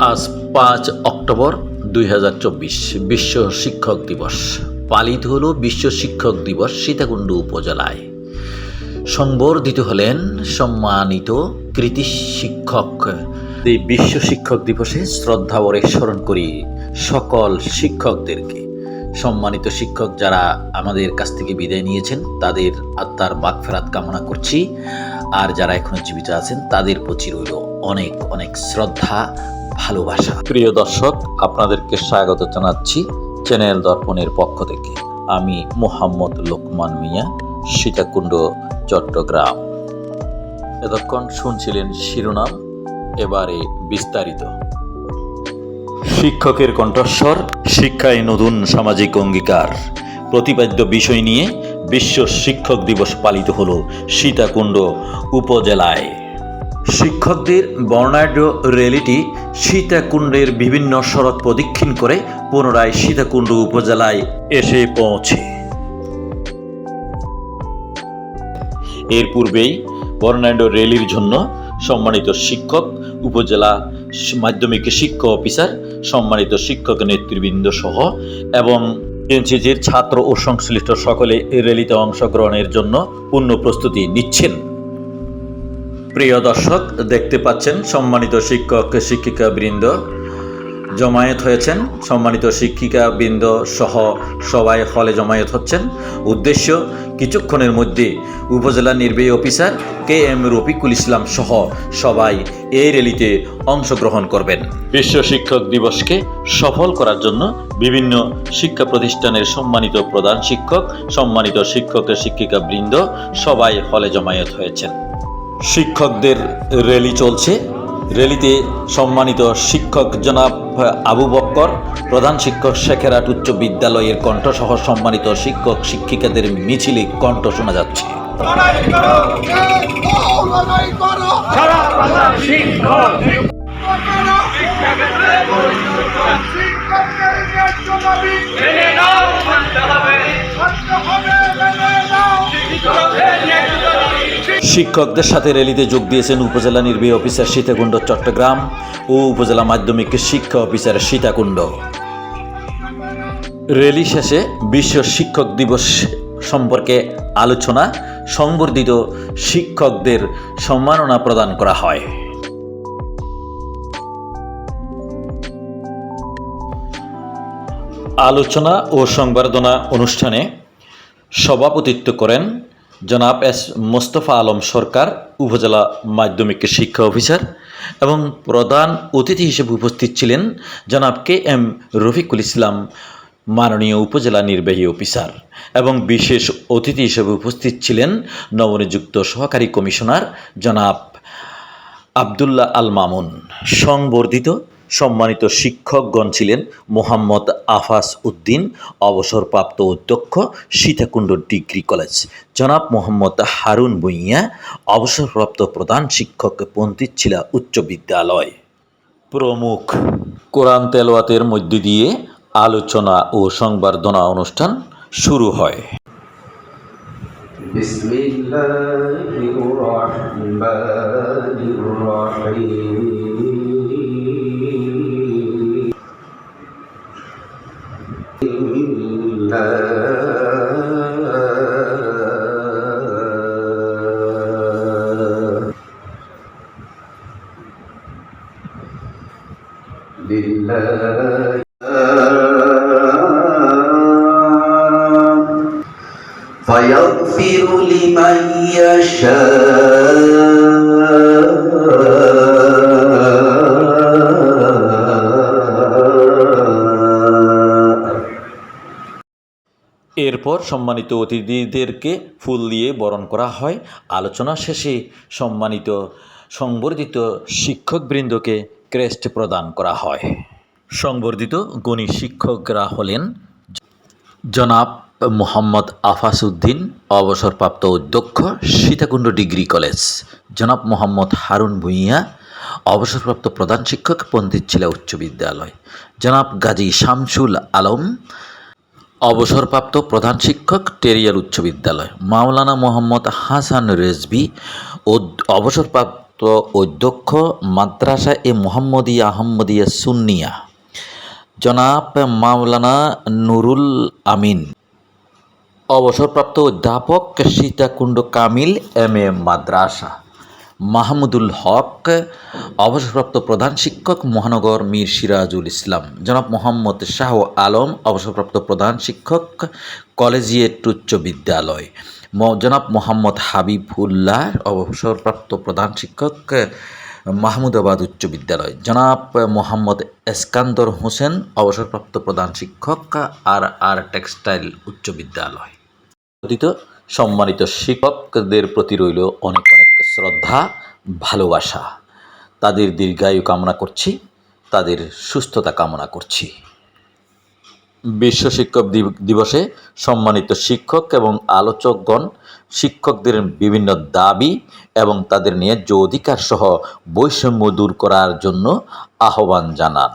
আজ পাঁচ অক্টোবর দুই বিশ্ব শিক্ষক দিবস। পালিত হল বিশ্ব শিক্ষক দিবস সীতাকুণ্ড উপজেলায়। সংবর্ধিত হলেন সম্মানিত কৃতি শিক্ষক। এই বিশ্ব শিক্ষক দিবসে শ্রদ্ধা ভরে স্মরণ করি সকল শিক্ষকদেরকে। সম্মানিত শিক্ষক যারা আমাদের কাছ থেকে বিদায় নিয়েছেন, তাদের আত্মার বাকফেরাত কামনা করছি। আর যারা এখনও জীবিত আছেন, তাদের প্রতি রইল অনেক অনেক শ্রদ্ধা ভালোবাসা। প্রিয় দর্শক, আপনাদেরকে স্বাগত জানাচ্ছি চ্যানেল দর্পণের পক্ষ থেকে। আমি মোহাম্মদ লোকমান মিয়া, সীতাকুণ্ড, চট্টগ্রাম। এতক্ষণ শুনছিলেন শিরোনাম, এবারে বিস্তারিত। শিক্ষকের কণ্ঠস্বর, শিক্ষায় নতুন সামাজিক অঙ্গীকার। প্রতিপাদ্য বিষয় নিয়ে বিশ্ব শিক্ষক দিবস পালিত হল সীতাকুণ্ড উপজেলায়। শিক্ষকদের বর্ণাঢ্য র্যালিটি সীতাকুণ্ডের বিভিন্ন সড়ক প্রদক্ষিণ করে পুনরায় সীতাকুণ্ড উপজেলায় এসে পৌঁছে। এর পূর্বেই বর্ণাঢ্য র্যালির জন্য সম্মানিত শিক্ষক, উপজেলা মাধ্যমিক শিক্ষা অফিসার, সম্মানিত শিক্ষক নেতৃবৃন্দ সহ এবং এনসিজির ছাত্র ও সংশ্লিষ্ট সকলে র্যালিতে অংশগ্রহণের জন্য পূর্ণ প্রস্তুতি নিচ্ছেন। প্রিয় দর্শক, দেখতে পাচ্ছেন সম্মানিত শিক্ষক শিক্ষিকা বৃন্দ জমায়েত হয়েছেন। সম্মানিত শিক্ষিকা বৃন্দ সহ সবাই হলে জমায়েত হচ্ছেন। উদ্দেশ্য, কিছুক্ষণের মধ্যে উপজেলা নির্বাহী officer K M Rafiqul Islam সহ সবাই এই র্যালিতে অংশগ্রহণ করবেন। বিশ্ব শিক্ষক দিবসকে সফল করার জন্য বিভিন্ন শিক্ষা প্রতিষ্ঠানের সম্মানিত প্রধান শিক্ষক, সম্মানিত শিক্ষকের শিক্ষিকা বৃন্দ সবাই হলে জমায়েত হয়েছেন। শিক্ষকদের র্যালি চলছে। র্যালিতে সম্মানিত শিক্ষক জনাব আবু বক্কর, প্রধান শিক্ষক শেখেরাট উচ্চ বিদ্যালয়ের কণ্ঠসহ সম্মানিত শিক্ষক শিক্ষিকাদের মিছিলে কণ্ঠ শোনা যাচ্ছে। শিক্ষক শিক্ষকদের সাথে র্যালিতে যোগ দিয়েছেন উপজেলা নির্বাহী অফিসার সীতাকুণ্ড চট্টগ্রাম ও উপজেলা মাধ্যমিক শিক্ষা অফিসার সীতাকুণ্ড। র্যালি শেষে বিশ্ব শিক্ষক দিবস সম্পর্কে আলোচনা সংবর্ধিত শিক্ষকদের সম্মাননা প্রদান করা হয়। আলোচনা ও সংবর্ধনা অনুষ্ঠানে সভাপতিত্ব করেন জনাব এস মোস্তফা আলম সরকার, উপজেলা মাধ্যমিক শিক্ষা অফিসার এবং প্রধান অতিথি হিসেবে উপস্থিত ছিলেন জনাব কে এম রফিকুল ইসলাম, মাননীয় উপজেলা নির্বাহী অফিসার এবং বিশেষ অতিথি হিসেবে উপস্থিত ছিলেন নবনিযুক্ত সহকারী কমিশনার জনাব আবদুল্লাহ আল মামুন। সংবর্ধিত সম্মানিত শিক্ষকগণ ছিলেন মোহাম্মদ আফাস উদ্দিন অবসরপ্রাপ্ত অধ্যক্ষ সীতাকুণ্ড ডিগ্রি কলেজ জনাব মোহাম্মদ হারুন ভুঁইয়া অবসরপ্রাপ্ত প্রধান শিক্ষক পন্থিতছিলা উচ্চ বিদ্যালয় প্রমুখ কোরআন তেলোয়াতের মধ্য দিয়ে আলোচনা ও সংবর্ধনা অনুষ্ঠান শুরু হয় بسم الله الرحمن الرحيم لله فيغفر لمن يشاء এরপর সম্মানিত অতিথিদেরকে ফুল দিয়ে বরণ করা হয় আলোচনা শেষে সম্মানিত সংবর্ধিত শিক্ষকবৃন্দকে ক্রেস্ট প্রদান করা হয়। সংবর্ধিত গণী শিক্ষকরা হলেন জনাব মোহাম্মদ আফাস উদ্দিন অবসরপ্রাপ্ত অধ্যক্ষ, সীতাকুণ্ড ডিগ্রি কলেজ। জনাব মোহাম্মদ হারুন ভুঁইয়া, অবসরপ্রাপ্ত প্রধান শিক্ষক পণ্ডিতছিলা উচ্চ বিদ্যালয়। জনাব গাজী শামসুল আলম, অবসরপ্রাপ্ত প্রধান শিক্ষক টেরিয়াল উচ্চ বিদ্যালয়। মাওলানা মোহাম্মদ হাসান রেজবি অবসরপ্রাপ্ত ভারপ্রাপ্ত অধ্যক্ষ মাদ্রাসা এ মোহাম্মদিয়া আহম্মদিয়া সুন্নিয়া। জনাব মাওলানা নুরুল আমিন। অবসরপ্রাপ্ত অধ্যাপক সীতাকুণ্ড কামিল, এম এ মাদ্রাসা। মাহমুদুল হক, অবসরপ্রাপ্ত প্রধান শিক্ষক মহানগর মীর সিরাজুল ইসলাম। জনাব মোহাম্মদ শাহ আলম, অবসরপ্রাপ্ত প্রধান শিক্ষক কলেজিয়েট উচ্চ বিদ্যালয়। জনাব মোহাম্মদ হাবিবুল্লাহ অবসরপ্রাপ্ত প্রধান শিক্ষক মাহমুদাবাদ উচ্চ বিদ্যালয়। জনাব মোহাম্মদ এসকান্দর হোসেন, অবসরপ্রাপ্ত প্রধান শিক্ষক, আর আর টেক্সটাইল উচ্চ বিদ্যালয়। সম্মানিত শিক্ষকদের প্রতি রইল অনেক অনেক শ্রদ্ধা, ভালোবাসা। তাদের দীর্ঘায়ু কামনা করছি, তাদের সুস্থতা কামনা করছি। বিশ্ব শিক্ষক দিবসে সম্মানিত শিক্ষক এবং আলোচকগণ, শিক্ষকদের বিভিন্ন দাবি এবং তাদের ন্যায্য অধিকার সহ বৈষম্য দূর করার জন্য আহ্বান জানান।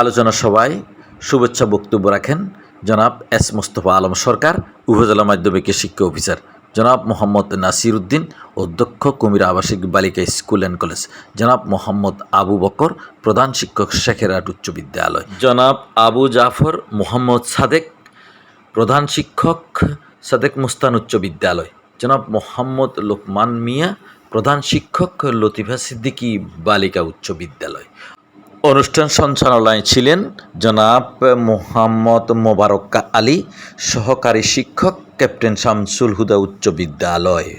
আলোচনা সভায় শুভেচ্ছা বক্তব্য রাখেন জনাব এস মোস্তফা আলম সরকার, উপজেলা মাধ্যমিক শিক্ষা অফিসার। জনাব মোহাম্মদ নাসির উদ্দিন অধ্যক্ষ কুমির আবাসিক বালিকা স্কুল অ্যান্ড কলেজ। জনাব মোহাম্মদ আবু বকর, প্রধান শিক্ষক শেখেরহাট উচ্চ বিদ্যালয়। জনাব আবু জাফর মোহাম্মদ সাদেক, প্রধান শিক্ষক সাদেক মুস্তান উচ্চ বিদ্যালয়। জনাব মোহাম্মদ লোকমান মিয়া, প্রধান শিক্ষক লতিফা সিদ্দিকী বালিকা উচ্চ বিদ্যালয়। অনুষ্ঠান সঞ্চালনায় ছিলেন জনাব মোহাম্মদ মোবারক আলী সহকারী শিক্ষক ক্যাপ্টেন শামসুল হুদা উচ্চ বিদ্যালয়।